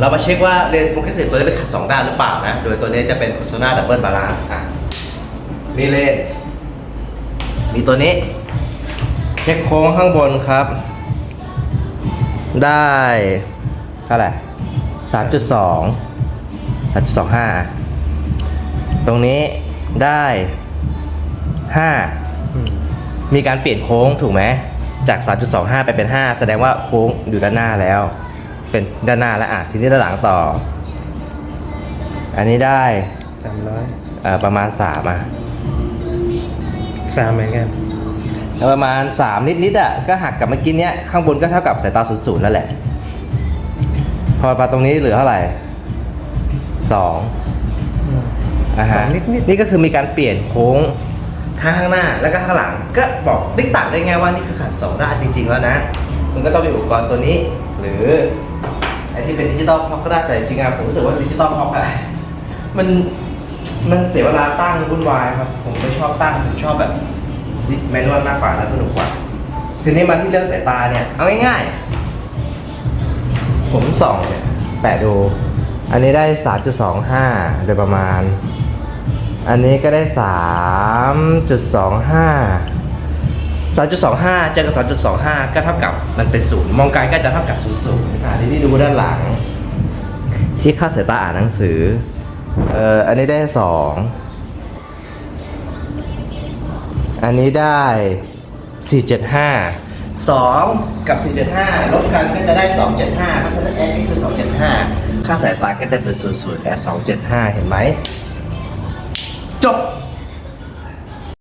เรามาเช็คว่าเลนส์โฟกัสเซตตัวนี้เป็นขัดสองด้านหรือเปล่านะ โดยตัวนี้จะเป็น Persona Double Balance อะมีเลนส์มีตัวนี้ เช็คโค้งข้างบนครับ ได้เท่าไหร่สามจุดสองสามจุดสองห้าตรงนี้ได้ห้ามีการเปลี่ยนโค้งถูกไหมจาก 3.25 ไปเป็น 5 แสดงว่าโค้งอยู่ด้านหน้าแล้ว เป็นด้านหน้าแล้วอะทีนี้ด้านหลังต่อ อันนี้ได้สามร้อยเอ่อประมาณ3อะสามเหมือนกัน แล้วประมาณ3นิดๆอะก็หักกับเมื่อกี้เนี้ยข้างบนก็เท่ากับสายตาศูนย์ๆนั่นแหละ พอมาตรงนี้เหลือเท่าไหร่2อืมอ่าฮะสองนิดๆนี่ก็คือมีการเปลี่ยนโค้งทั้งข้างหน้าแล้วก็ข้างหลังก็บอกติ๊กต่างได้ไงว่านี่คือขัดสองด้านจริง ๆ แล้วนะ มันก็ต้องมีอุปกรณ์ตัวนี้ หรือไอ ที่เป็นดิจิตอลพ็อกก็ได้แต่จริงๆอะผมรู้สึกว่าดิจิตอลพ็อกอะมันมันเสียเวลาตั้งวุ่นวายครับผมไม่ชอบตั้งผมชอบแบบแมนนวลมากกว่าและสนุกกว่าทีนี้มาที่เรื่องสายตาเนี่ยเอาง่ายๆ ผมส่องเนี่ยแปะดู อันนี้ได้ 3.25 โดยประมาณ อันนี้ก็ได้ 3.25 3.25 เจอกับ 3.25 ก็เท่ากับมันเป็นศูนย์มองไกลก็จะเท่ากับศูนย์ศูนย์อ่าทีนี้ดูด้านหลัง ที่ค่าสายตาอ่านหนังสือ เอ่อ อันนี้ได้ 2 อันนี้ได้ 475 2 กับ 475 ลบกันก็จะได้ 275 เพราะฉะนั้นแอดนี่คือ 275 ค่าสายตาก็จะเป็น0 0แอด275 เห็นไหม จบ